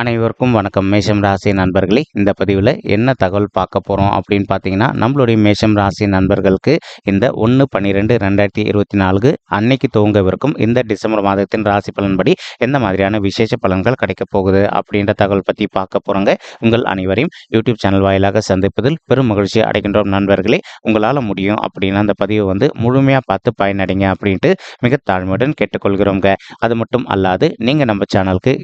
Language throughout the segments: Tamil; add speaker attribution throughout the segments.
Speaker 1: அனைவருக்கும் வணக்கம். மேஷம் ராசி நண்பர்களே இந்த பதிவில் என்ன தகவல் பார்க்க போகிறோம் அப்படின்னு பார்த்தீங்கன்னா நம்மளுடைய மேஷம் ராசி நண்பர்களுக்கு இந்த ஒன்று பன்னிரெண்டு ரெண்டாயிரத்தி இருபத்தி நான்கு அன்னைக்கு துவங்கவிருக்கும் இந்த டிசம்பர் மாதத்தின் ராசி பலன்படி எந்த மாதிரியான விசேஷ பலன்கள் கிடைக்க போகுது அப்படின்ற தகவல் பற்றி பார்க்க போகிறோங்க உங்கள் அனைவரையும் யூடியூப் சேனல் வாயிலாக சந்திப்பதில் பெரும் மகிழ்ச்சி அடைகின்றோம் நண்பர்களே. உங்களால் முடியும் அப்படின்னு அந்த பதிவை வந்து முழுமையாக பார்த்து பயனடைங்க அப்படின்ட்டு மிக தாழ்மையுடன் கேட்டுக்கொள்கிறோங்க அது மட்டும் அல்லாது நீங்கள் நம்ம சேனலுக்கு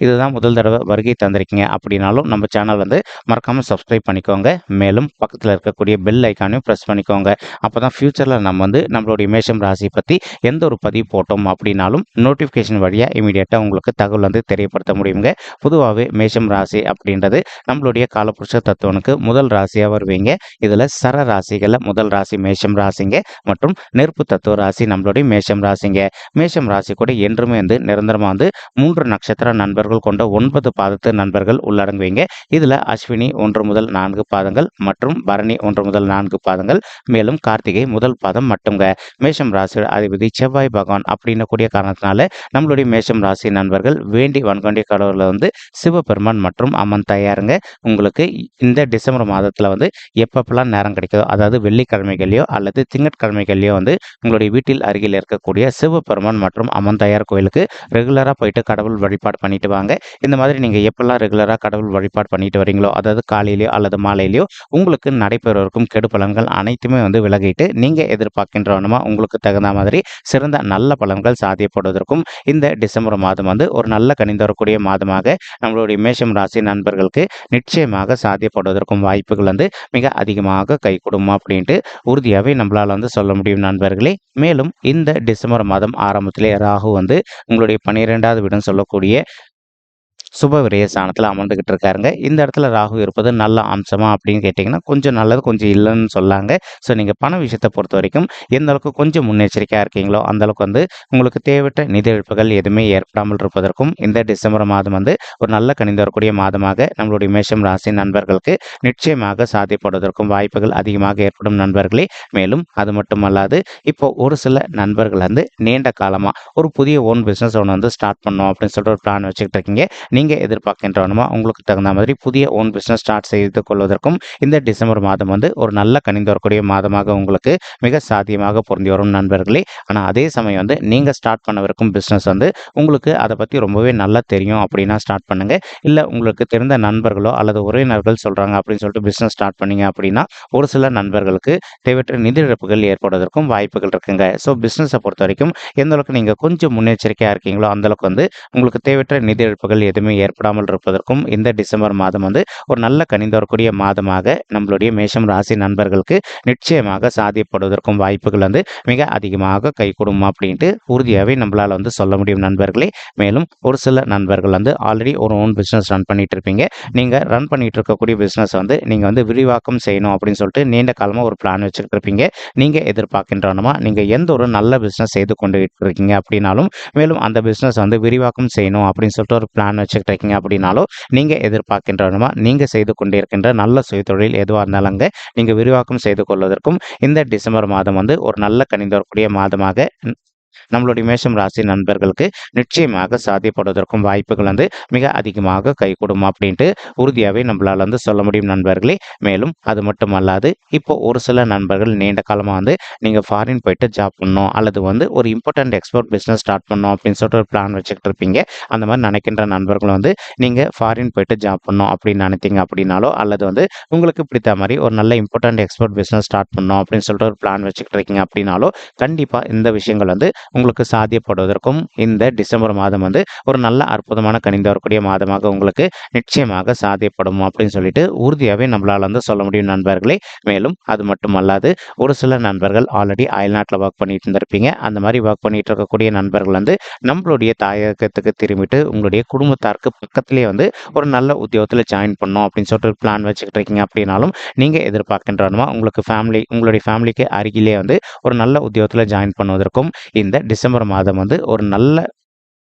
Speaker 1: இதுதான் முதல் தடவை வருகை தந்திருக்கீங்க அப்படின்னாலும் நம்ம சேனல் வந்து மறக்காமல் சப்ஸ்கிரைப் பண்ணிக்கோங்க. மேலும் பக்கத்தில் இருக்கக்கூடிய பெல் ஐக்கானையும் ப்ரெஸ் பண்ணிக்கோங்க. அப்போ தான் ஃப்யூச்சரில் நம்ம வந்து நம்மளுடைய மேஷம் ராசி பற்றி எந்த ஒரு பதிவு போட்டோம் அப்படின்னாலும் நோட்டிஃபிகேஷன் வழியாக இமீடியட்டாக உங்களுக்கு தகவல் வந்து தெரியப்படுத்த முடியுங்க. பொதுவாகவே மேஷம் ராசி அப்படின்றது நம்மளுடைய காலப்புருஷ தத்துவனுக்கு முதல் ராசியாக வருவீங்க. இதில் சர ராசிகளில் முதல் ராசி மேஷம் ராசிங்க மற்றும் நெருப்பு தத்துவ ராசி நம்மளுடைய மேஷம் ராசிங்க. மேஷம் ராசி கூட என்றுமே வந்து நிரந்தரமாக வந்து மூன்று நட்சத்திர நண்பர் நண்பர்கள் கொண்ட ஒன்பது பாதத்து நண்பர்கள் உள்ளடங்குவீங்க. இதில் அஸ்வினி ஒன்று முதல் நான்கு பாதங்கள் மற்றும் பரணி ஒன்று முதல் நான்கு பாதங்கள் மேலும் கார்த்திகை முதல் பாதம் மட்டுங்க மேஷம் ராசி அதிபதி செவ்வாய் பகவான் அப்படின்னு கூடிய காரணத்தினால நம்மளுடைய மேஷம் ராசி நண்பர்கள் வேண்டி வன்கொண்டிய கடவுளில் வந்து சிவபெருமான் மற்றும் அம்மன் தயாருங்க. உங்களுக்கு இந்த டிசம்பர் மாதத்தில் வந்து எப்பப்பெல்லாம் நேரம் கிடைக்குதோ அதாவது வெள்ளிக்கிழமைகளையோ அல்லது திங்கட்கிழமைகள்லையோ வந்து உங்களுடைய வீட்டில் அருகில் இருக்கக்கூடிய சிவபெருமான் மற்றும் அம்மன் தயார் கோயிலுக்கு ரெகுலராக போயிட்டு கடவுள் வழிபாடு பண்ணிட்டு சொல்லுவாங்க. இந்த மாதிரி நீங்கள் எப்பெல்லாம் ரெகுலராக கடவுள் வழிபாடு பண்ணிட்டு வரீங்களோ அதாவது காலையிலையோ அல்லது மாலையிலையோ உங்களுக்கு நடைபெறவிருக்கும் கெடு பலன்கள் அனைத்துமே வந்து விலகிட்டு நீங்கள் எதிர்பார்க்கின்றவனமா உங்களுக்கு தகுந்த மாதிரி சிறந்த நல்ல பலன்கள் சாத்தியப்படுவதற்கும் இந்த டிசம்பர் மாதம் வந்து ஒரு நல்ல கணிந்து வரக்கூடிய மாதமாக நம்மளுடைய மேஷம் ராசி நண்பர்களுக்கு நிச்சயமாக சாத்தியப்படுவதற்கும் வாய்ப்புகள் வந்து மிக அதிகமாக கைகூடும் அப்படின்ட்டு உறுதியாகவே நம்மளால் வந்து சொல்ல முடியும் நண்பர்களே. மேலும் இந்த டிசம்பர் மாதம் ஆரம்பத்திலே ராகு வந்து உங்களுடைய பன்னிரெண்டாவது வீடுன்னு சொல்லக்கூடிய சுப விரயஸ்தானத்தில் அமர்ந்துக்கிட்டு இருக்காருங்க. இந்த இடத்துல ராகு இருப்பது நல்ல அம்சமா அப்படின்னு கேட்டிங்கன்னா கொஞ்சம் நல்லது கொஞ்சம் இல்லைன்னு சொல்லாங்க. ஸோ நீங்கள் பண விஷயத்தை பொறுத்த வரைக்கும் எந்த அளவுக்கு கொஞ்சம் முன்னெச்சரிக்கையாக இருக்கீங்களோ அந்த அளவுக்கு வந்து உங்களுக்கு தேவையற்ற நிதி இழப்புகள் எதுவுமே ஏற்படாமல் இருப்பதற்கும் இந்த டிசம்பர் மாதம் வந்து ஒரு நல்ல கணிந்து வரக்கூடிய மாதமாக நம்மளுடைய மேஷம் ராசி நண்பர்களுக்கு நிச்சயமாக சாத்தியப்படுவதற்கும் வாய்ப்புகள் அதிகமாக ஏற்படும் நண்பர்களே. மேலும் அது மட்டுமல்லாது இப்போ ஒரு சில நண்பர்கள் வந்து நீண்ட காலமாக ஒரு புதிய ஓன் பிஸ்னஸ் ஒன்று வந்து ஸ்டார்ட் பண்ணோம் அப்படின்னு சொல்லிட்டு ஒரு பிளான் வச்சுக்கிட்டு இருக்கீங்க. நீங்கள் நீங்கள் எதிர்பார்க்கின்றவனுமா? உங்களுக்கு தகுந்த மாதிரி புதிய ஓன் பிஸ்னஸ் ஸ்டார்ட் செய்து கொள்வதற்கும் இந்த டிசம்பர் மாதம் வந்து ஒரு நல்ல கணிந்து வரக்கூடிய மாதமாக உங்களுக்கு மிக சாத்தியமாக பொருந்தி வரும் நண்பர்களே. ஆனால் அதே சமயம் வந்து நீங்கள் ஸ்டார்ட் பண்ணவிருக்கும் பிஸ்னஸ் வந்து உங்களுக்கு அதை பற்றி ரொம்பவே நல்லா தெரியும் அப்படின்னா ஸ்டார்ட் பண்ணுங்கள் இல்லை உங்களுக்கு தெரிந்த நண்பர்களோ அல்லது உறவினர்கள் சொல்கிறாங்க அப்படின்னு சொல்லிட்டு பிஸ்னஸ் ஸ்டார்ட் பண்ணீங்க அப்படின்னா ஒரு சில நண்பர்களுக்கு தேவையற்ற நிதி இழப்புகள் ஏற்படுவதற்கும் வாய்ப்புகள் இருக்குங்க. ஸோ பிஸ்னஸை பொறுத்த வரைக்கும் எந்த அளவுக்கு நீங்கள் கொஞ்சம் முன்னெச்சரிக்கையாக இருக்கீங்களோ அந்தளவுக்கு வந்து உங்களுக்கு தேவையற்ற நிதி இழப்புகள் எதுவுமே ஏற்படாமல் இருப்பதற்கும் இந்த டிசம்பர் மாதம் வந்து ஒரு நல்ல கனிந்து வரக்கூடிய மாதமாக நம்மளுடைய மேஷம் ராசி நண்பர்களுக்கு நிச்சயமாக சாதியப்படுவதற்கும் வாய்ப்புகள் வந்து மிக அதிகமாக கைகூடும் அப்படின்ட்டு உறுதியாகவே நம்மளால் வந்து சொல்ல முடியும் நண்பர்களே. மேலும் ஒரு சில நண்பர்கள் வந்து ஆல்ரெடி ஒரு ஓன் பிஸ்னஸ் ரன் பண்ணிட்டு இருப்பீங்க. நீங்கள் ரன் பண்ணிட்டு இருக்கக்கூடிய பிஸ்னஸ் வந்து நீங்கள் வந்து விரிவாக்கம் செய்யணும் அப்படின்னு சொல்லிட்டு நீண்ட காலமாக ஒரு பிளான் வச்சுருக்கிருப்பீங்க நீங்கள் எதிர்பார்க்கின்றனமா நீங்கள் எந்த ஒரு நல்ல பிஸ்னஸ் செய்து கொண்டு இருக்கீங்க அப்படின்னாலும் மேலும் அந்த பிஸ்னஸ் வந்து விரிவாக்கம் செய்யணும் அப்படின்னு சொல்லிட்டு ஒரு பிளான் வச்சு வச்சுக்கிட்டீங்க அப்படின்னாலும் நீங்கள் எதிர்பார்க்கின்றனமா நீங்கள் செய்து கொண்டிருக்கின்ற நல்ல சுயதொழில் எதுவாக இருந்தாலுங்க நீங்கள் விரிவாக்கம் செய்து கொள்வதற்கும் இந்த டிசம்பர் மாதம் வந்து ஒரு நல்ல கணிந்து வரக்கூடிய மாதமாக நம்மளுடைய மேஷம் ராசி நண்பர்களுக்கு நிச்சயமாக சாத்தியப்படுவதற்கும் வாய்ப்புகள் வந்து மிக அதிகமாக கைகூடும் அப்படின்ட்டு உறுதியாகவே நம்மளால் வந்து சொல்ல முடியும் நண்பர்களே. மேலும் அது மட்டும் அல்லாது இப்போ ஒரு சில நண்பர்கள் நீண்ட காலமாக வந்து நீங்கள் ஃபாரின் போயிட்டு ஜாப் பண்ணணும் அல்லது வந்து ஒரு இம்பார்ட்டன்ட் எக்ஸ்போர்ட் பிஸ்னஸ் ஸ்டார்ட் பண்ணணும் அப்படின்னு சொல்லிட்டு ஒரு பிளான் வச்சுக்கிட்டு இருப்பீங்க. அந்த மாதிரி நினைக்கின்ற நண்பர்கள் வந்து நீங்கள் ஃபாரின் போயிட்டு ஜாப் பண்ணணும் அப்படின்னு நினைத்தீங்க அப்படின்னாலோ அல்லது வந்து உங்களுக்கு பிடித்த மாதிரி ஒரு நல்ல இம்பார்ட்டன்ட் எக்ஸ்போர்ட் பிஸ்னஸ் ஸ்டார்ட் பண்ணணும் அப்படின்னு சொல்லிட்டு ஒரு பிளான் வச்சுக்கிட்டு இருக்கீங்க அப்படின்னாலோ கண்டிப்பாக இந்த விஷயங்கள் வந்து உங்களுக்கு சாத்தியப்படுவதற்கும் இந்த டிசம்பர் மாதம் வந்து ஒரு நல்ல அற்புதமான கணிந்து வரக்கூடிய மாதமாக உங்களுக்கு நிச்சயமாக சாத்தியப்படும் அப்படின்னு சொல்லிட்டு உறுதியாகவே நம்மளால் வந்து சொல்ல முடியும் நண்பர்களே. மேலும் அது மட்டும் அல்லாது ஒரு சில நண்பர்கள் ஆல்ரெடி அயல்நாட்டில் ஒர்க் பண்ணிட்டு இருந்திருப்பீங்க. அந்த மாதிரி ஒர்க் பண்ணிட்டு இருக்கக்கூடிய நண்பர்கள் வந்து நம்மளுடைய தாயகத்துக்கு திரும்பிட்டு உங்களுடைய குடும்பத்தாருக்கு பக்கத்திலே வந்து ஒரு நல்ல உத்தியோகத்தில் ஜாயின் பண்ணணும் அப்படின்னு சொல்லிட்டு ஒரு பிளான் வச்சுக்கிட்டு இருக்கீங்க அப்படின்னாலும் நீங்கள் எதிர்பார்க்கின்றனமா உங்களுக்கு ஃபேமிலி உங்களுடைய ஃபேமிலிக்கு அருகிலே வந்து ஒரு நல்ல உத்தியோகத்தில் ஜாயின் பண்ணுவதற்கும் இந்த டிசம்பர் மாதம் வந்து ஒரு நல்ல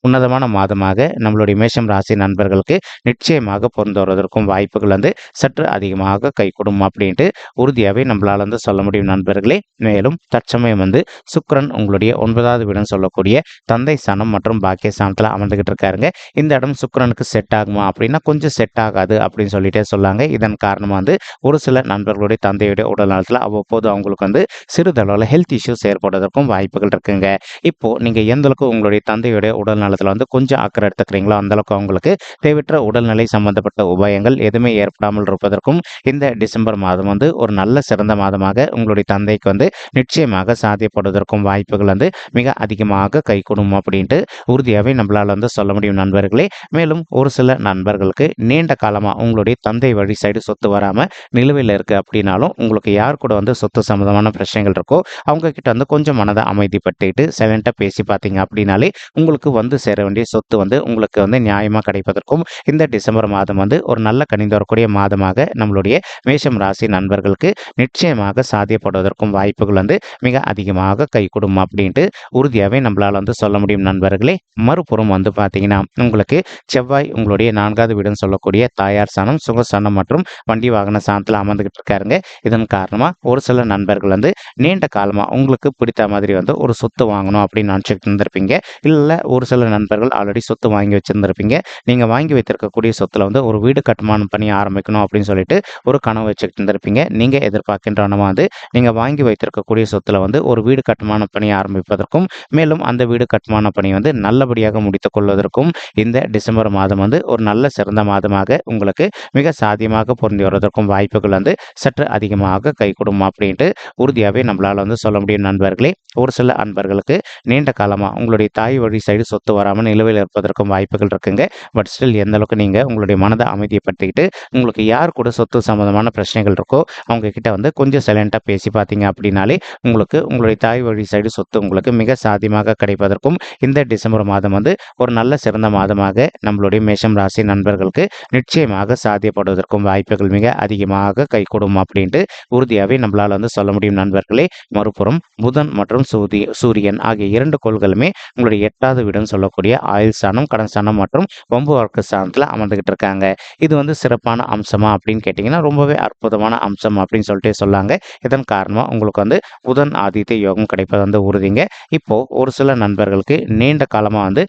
Speaker 1: உன்னதமான மாதமாக நம்மளுடைய மேஷம் ராசி நண்பர்களுக்கு நிச்சயமாக பொருந்து வருவதற்கும் வாய்ப்புகள் வந்து சற்று அதிகமாக கைகூடும் அப்படின்ட்டு உறுதியாகவே நம்மளால் வந்து சொல்ல முடியும் நண்பர்களே. மேலும் தற்சமயம் வந்து சுக்கரன் உங்களுடைய ஒன்பதாவது வீடுன்னு சொல்லக்கூடிய தந்தை சனம் மற்றும் பாக்கிய சாணத்தில் அமர்ந்துகிட்டு இருக்காருங்க. இந்த இடம் சுக்கரனுக்கு செட் ஆகுமா அப்படின்னா கொஞ்சம் செட் ஆகாது அப்படின்னு சொல்லிட்டே சொல்லாங்க. இதன் காரணமாக வந்து ஒரு சில நண்பர்களுடைய தந்தையுடைய உடல் நலத்தில் அவ்வப்போது அவங்களுக்கு வந்து சிறிதளவில் ஹெல்த் இஷ்யூஸ் ஏற்படுவதற்கும் வாய்ப்புகள் இருக்குங்க. இப்போ நீங்கள் எந்த அளவுக்கு உங்களுடைய தந்தையுடைய உடல் நலத்தில் வந்து கொஞ்சம் அக்கறை எடுத்துக்கிறீங்களோ அந்தளவுக்கு அவங்களுக்கு தேவையற்ற உடல்நிலை சம்பந்தப்பட்ட உபாயங்கள் எதுவுமே ஏற்படாமல் இருப்பதற்கும் இந்த டிசம்பர் மாதம் வந்து ஒரு நல்ல சிறந்த மாதமாக உங்களுடைய தந்தைக்கு வந்து நிச்சயமாக சாத்தியப்படுவதற்கும் வாய்ப்புகள் வந்து மிக அதிகமாக கைகூடும் அப்படின்ட்டு உறுதியாகவே நம்மளால் வந்து சொல்ல முடியும் நண்பர்களே. மேலும் ஒரு சில நண்பர்களுக்கு நீண்ட காலமாக உங்களுடைய தந்தை வழி சைடு சொத்து வராமல் நிலுவையில் இருக்குது அப்படின்னாலும் உங்களுக்கு யார் கூட வந்து சொத்து சம்மந்தமான பிரச்சனைகள் இருக்கோ அவங்க கிட்ட வந்து கொஞ்சம் மனதை அமைதிப்படுத்திட்டு செவன்ட்டாக பேசி பார்த்தீங்க அப்படின்னாலே உங்களுக்கு வந்து சேர வேண்டிய சொத்து வந்து உங்களுக்கு வந்து நியாயமாக கிடைப்பதற்கும் இந்த டிசம்பர் மாதம் வந்து ஒரு நல்ல கணிந்து வரக்கூடிய மாதமாக நம்மளுடைய மேஷம் ராசி நண்பர்களுக்கு நிச்சயமாக சாத்தியப்படுவதற்கும் வாய்ப்புகள் வந்து மிக அதிகமாக கை கொடுக்கும் அப்படின்ட்டு உறுதியாகவே நம்மளால் வந்து சொல்ல முடியும் நண்பர்களே. மறுபுறம் வந்து பார்த்தீங்கன்னா உங்களுக்கு செவ்வாய் உங்களுடைய நான்காவது வீடுன்னு சொல்லக்கூடிய தாயார் சாணம் சுகசானம் மற்றும் வண்டி வாகன சாணத்தில் அமர்ந்துகிட்டு இருக்காருங்க. இதன் காரணமாக ஒரு சில நண்பர்கள் வந்து நீண்ட காலமாக உங்களுக்கு பிடித்த மாதிரி வந்து ஒரு சொத்து வாங்கணும் அப்படின்னு நினச்சிக்கிட்டு இருந்திருப்பீங்க. இல்லை ஒரு சில நண்பர்கள் ஆல்ரெடி சொத்து வாங்கி வச்சுருந்துருப்பீங்க. நீங்கள் வாங்கி வைத்திருக்கக்கூடிய சொத்தில் வந்து ஒரு வீடு கட்டுமானம் பண்ணி ஆரம்பிக்கணும் அப்படின்னு சொல்லிட்டு ஒரு கனவு வச்சுக்கிட்டு இருந்திருப்பீங்க நீங்கள் எதிர்பார்க்கின்றனமா வந்து நீங்கள் வாங்கி வைத்திருக்கக்கூடிய சொத்தில் வந்து ஒரு வீடு கட்டுமானம் பணி ஆரம்பிப்பதற்கும் மேலும் அந்த வீடு கட்டுமான பணி வந்து நல்லபடியாக முடித்துக் கொள்வதற்கும் இந்த டிசம்பர் மாதம் வந்து ஒரு நல்ல சிறந்த மாதமாக உங்களுக்கு மிக சாத்தியமாக பொருந்தி வருவதற்கும் வாய்ப்புகள் வந்து சற்று அதிகமாக கைகூடும் அப்படின்ட்டு உறுதியாகவே நம்மளால் வந்து சொல்ல முடியும் நண்பர்களே. ஒரு சில அன்பர்களுக்கு நீண்ட காலமாக உங்களுடைய தாய் வழி சைடு சொத்து வராமல் நிலுவையில் இருப்பதற்கும் வாய்ப்புகள் இருக்குங்க. பட் ஸ்டில் எந்த அளவுக்கு நீங்கள் உங்களுடைய மனதை அமைதியப்படுத்திக்கிட்டு உங்களுக்கு யார் கூட சொத்து சம்மந்தமான பிரச்சனைகள் இருக்கோ அவங்க கிட்ட வந்து கொஞ்சம் சைலண்ட்டாக பேசி பார்த்தீங்க அப்படின்னாலே உங்களுக்கு உங்களுடைய தாய் வழி சைடு சொத்து உங்களுக்கு மிக சாத்தியமாக கிடைப்பதற்கும் இந்த டிசம்பர் மாதம் வந்து ஒரு நல்ல சிறந்த மாதமாக நம்மளுடைய மேஷம் ராசி நண்பர்களுக்கு நிச்சயமாக சாத்தியப்படுவதற்கும் வாய்ப்புகள் மிக அதிகமாக கைகூடும் அப்படின்ட்டு உறுதியாகவே நம்மளால் வந்து சொல்ல முடியும் நண்பர்களே. மறுபுறம் புதன் மற்றும் சூரிய சூரியன் ஆகிய இரண்டு கோள்களுமே உங்களுடைய எட்டாவது வீடுன்னு சொல்லக்கூடிய ஆயுள் ஸ்தானம் கடன் ஸ்தானம் மற்றும் வம்பு வழக்கு ஸ்தானத்தில் அமர்ந்துகிட்டு இருக்காங்க இது வந்து சிறப்பான அம்சமா அப்படின்னு கேட்டிங்கன்னா ரொம்பவே அற்புதமான அம்சம் அப்படின்னு சொல்லிட்டு சொல்லாங்க. இதன் காரணமாக உங்களுக்கு வந்து புதன் ஆதித்ய யோகம் கிடைப்பது வந்து உறுதிங்க. இப்போது ஒரு சில நண்பர்களுக்கு நீண்ட காலமாக வந்து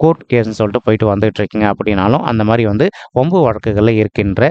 Speaker 1: கோர்ட் கேஸ்ன்னு சொல்லிட்டு போயிட்டு வந்துட்டு இருக்கீங்க அப்படின்னாலும் அந்த மாதிரி வந்து ஒம்பு வழக்குகளில் இருக்கின்ற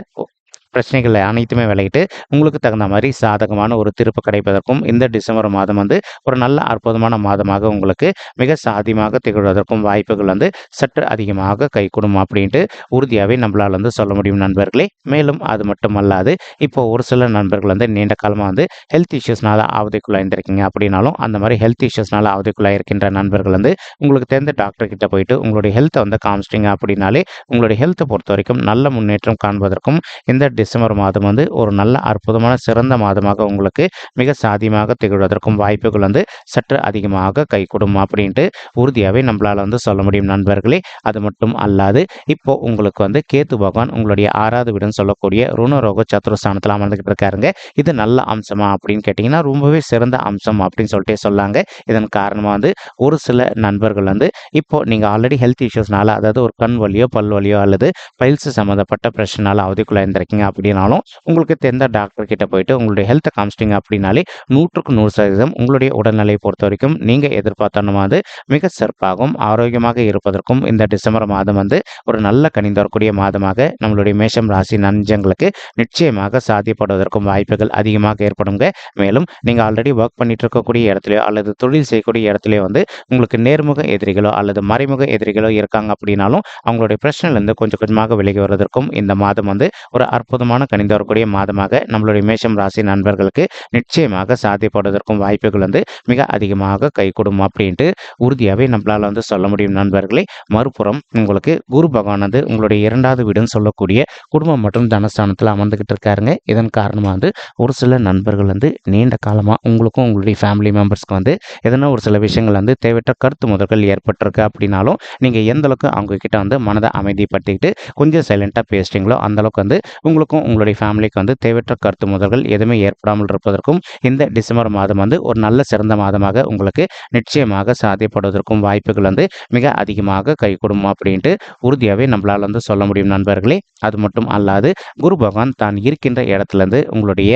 Speaker 1: பிரச்சனைகளை அனைத்துமே விலகிட்டு உங்களுக்கு தகுந்த மாதிரி சாதகமான ஒரு திருப்பு கிடைப்பதற்கும் இந்த டிசம்பர் மாதம் வந்து ஒரு நல்ல அற்புதமான மாதமாக உங்களுக்கு மிக சாதியமாக திகழ்வதற்கும் வாய்ப்புகள் வந்து சற்று அதிகமாக கைகூடும் அப்படின்ட்டு உறுதியாகவே நம்மளால் வந்து சொல்ல முடியும் நண்பர்களே. மேலும் அது மட்டும் அல்லாது இப்போ ஒரு சில நண்பர்கள் வந்து நீண்ட காலமாக வந்து ஹெல்த் இஷ்யூஸ்னால ஆவதைக்குள்ளாயிருந்திருக்கீங்க அப்படின்னாலும் அந்த மாதிரி ஹெல்த் இஷ்யூஸ்னால ஆவதைக்குள்ளாயிருக்கின்ற நண்பர்கள் வந்து உங்களுக்கு தெரிந்த டாக்டர் கிட்ட போயிட்டு உங்களுடைய ஹெல்த்தை வந்து காமிச்சிட்டிங்க அப்படின்னாலே உங்களுடைய ஹெல்த்தை பொறுத்த வரைக்கும் நல்ல முன்னேற்றம் காண்பதற்கும் இந்த டிசம்பர் மாதம் வந்து ஒரு நல்ல அற்புதமான சிறந்த மாதமாக உங்களுக்கு மிக சாதியமாக திகழ்வதற்கும் வாய்ப்புகள் வந்து சற்று அதிகமாக கைகூடும் அப்படின்ட்டு உறுதியாகவே நம்மளால் வந்து சொல்ல முடியும் நண்பர்களே. அது மட்டும் அல்லாது இப்போ உங்களுக்கு வந்து கேத்து பகவான் உங்களுடைய ஆறாவது வீடுன்னு சொல்லக்கூடிய ருணரோக சத்துருஸ்தானத்தில் அமர்ந்துகிட்டு இருக்காருங்க. இது நல்ல அம்சமா அப்படின்னு கேட்டிங்கன்னா ரொம்பவே சிறந்த அம்சம் அப்படின்னு சொல்லிட்டே சொல்லாங்க. இதன் காரணமாக வந்து ஒரு சில நண்பர்கள் வந்து இப்போ நீங்கள் ஆல்ரெடி ஹெல்த் இஷ்யூஸ்னால அதாவது ஒரு கண் வலியோ பல் வலியோ அல்லது பயில்ஸ் சம்மந்தப்பட்ட பிரச்சனால அவதிக்குள்ளே இருந்திருக்கீங்க அப்படின்னாலும் உங்களுக்கு தெரிந்த டாக்டர் கிட்ட போயிட்டு உங்களுடைய ஹெல்த்தை காமிச்சிட்டிங்க அப்படின்னாலே நூற்றுக்கு நூறு சதவீதம் உங்களுடைய உடல்நிலையை பொறுத்த வரைக்கும் நீங்கள் எதிர்பார்த்தனமாவது மிக சிறப்பாகவும் ஆரோக்கியமாக இருப்பதற்கும் இந்த டிசம்பர் மாதம் வந்து ஒரு நல்ல கணிந்து வரக்கூடிய மாதமாக நம்மளுடைய மேஷம் ராசி நஞ்சங்களுக்கு நிச்சயமாக சாத்தியப்படுவதற்கும் வாய்ப்புகள் அதிகமாக ஏற்படுங்க. மேலும் நீங்கள் ஆல்ரெடி ஒர்க் பண்ணிட்டு இருக்கக்கூடிய இடத்துலையோ அல்லது தொழில் செய்யக்கூடிய இடத்துலையோ வந்து உங்களுக்கு நேர்முக எதிரிகளோ அல்லது மறைமுக எதிரிகளோ இருக்காங்க அப்படின்னாலும் அவங்களுடைய பிரச்சனையிலேருந்து கொஞ்சம் கொஞ்சமாக விலகி வருவதற்கும் இந்த மாதம் வந்து ஒரு அற்புதமான கணிந்து வரக்கூடிய மாதமாக நம்மளுடைய மேஷம் ராசி நண்பர்களுக்கு நிச்சயமாக சாத்தியப்படுவதற்கும் வாய்ப்புகள் வந்து மிக அதிகமாக கைகூடும் அப்படின்ட்டு உறுதியாகவே நம்மளால் வந்து சொல்ல முடியும் நண்பர்களே. மறுபுறம் உங்களுக்கு குரு பகவான் வந்து உங்களுடைய இரண்டாவது வீடுன்னு சொல்லக்கூடிய குடும்பம் மற்றும் தனஸ்தானத்தில் அமர்ந்துக்கிட்டு இருக்காருங்க. இதன் காரணமாக வந்து ஒரு சில நண்பர்கள் வந்து நீண்ட காலமாக உங்களுக்கும் உங்களுடைய ஃபேமிலி மெம்பர்ஸ்க்கு வந்து எதனா ஒரு சில விஷயங்கள் வந்து தேவையற்ற கருத்து முதல்கள் ஏற்பட்டிருக்கு அப்படின்னாலும் நீங்கள் எந்த அளவுக்கு அவங்க கிட்ட வந்து மனதை அமைதிப்படுத்திக்கிட்டு கொஞ்சம் சைலண்ட்டாக பேசுகிறீங்களோ அந்த அளவுக்கு வந்து உங்களுக்கு உங்களுக்கும் உங்களுடைய ஃபேமிலிக்கு வந்து தேவையற்ற கருத்து முதல்கள் எதுவுமே ஏற்படாமல் இருப்பதற்கும் இந்த டிசம்பர் மாதம் வந்து ஒரு நல்ல சிறந்த மாதமாக உங்களுக்கு நிச்சயமாக சாத்தியப்படுவதற்கும் வாய்ப்புகள் வந்து மிக அதிகமாக கைகூடும் அப்படின்ட்டு உறுதியாகவே நம்மளால் வந்து சொல்ல முடியும் நண்பர்களே. அது மட்டும் அல்லாது குரு பகவான் தான் இருக்கின்ற இடத்துலேருந்து உங்களுடைய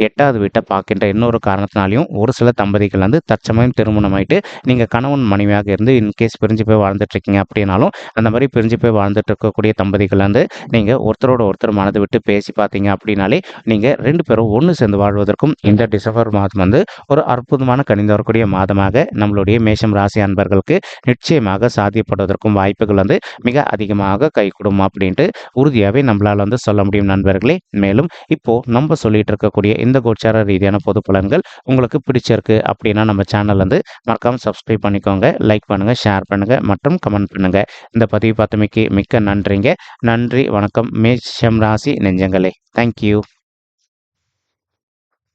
Speaker 1: எட்டாவது வீட்டை பார்க்கின்ற இன்னொரு காரணத்தினாலையும் ஒரு சில தம்பதிகள் வந்து தற்சமயம் திருமணமாயிட்டு நீங்கள் கணவன் மனைவியாக இருந்து இன்கேஸ் பிரிஞ்சு போய் வாழ்ந்துட்டு இருக்கீங்க அப்படின்னாலும் அந்த மாதிரி பிரிஞ்சு போய் வாழ்ந்துட்டு இருக்கக்கூடிய தம்பதிகள் வந்து நீங்கள் ஒருத்தரோட ஒருத்தர் மனது விட்டு பேசி பார்த்தீங்க அப்படின்னாலே நீங்கள் ரெண்டு பேரும் ஒன்று சேர்ந்து வாழ்வதற்கும் இந்த டிசம்பர் மாதம் வந்து ஒரு அற்புதமான கணிந்து வரக்கூடிய மாதமாக நம்மளுடைய மேஷம் ராசி அன்பர்களுக்கு நிச்சயமாக சாத்தியப்படுவதற்கும் வாய்ப்புகள் வந்து மிக அதிகமாக கைகூடும் அப்படின்ட்டு உறுதியாகவே நம்மளால் வந்து சொல்ல முடியும் நண்பர்களே. மேலும் இப்போது நம்ம சொல்லிட்டு இருக்கக்கூடிய இந்த கோச்சார ரீதியான பொது பலன்கள் உங்களுக்கு பிடிச்சிருக்கு அப்படின்னா நம்ம சேனல் வந்து மறக்காமல் சப்ஸ்கிரைப் பண்ணிக்கோங்க லைக் பண்ணுங்கள் ஷேர் பண்ணுங்கள் மற்றும் கமெண்ட் பண்ணுங்கள் இந்த பதிவு பார்த்தமைக்கு மிக்க நன்றிங்க. நன்றி வணக்கம். மேஷம் ராசி நெஞ்சங்களே. தேங்க்யூ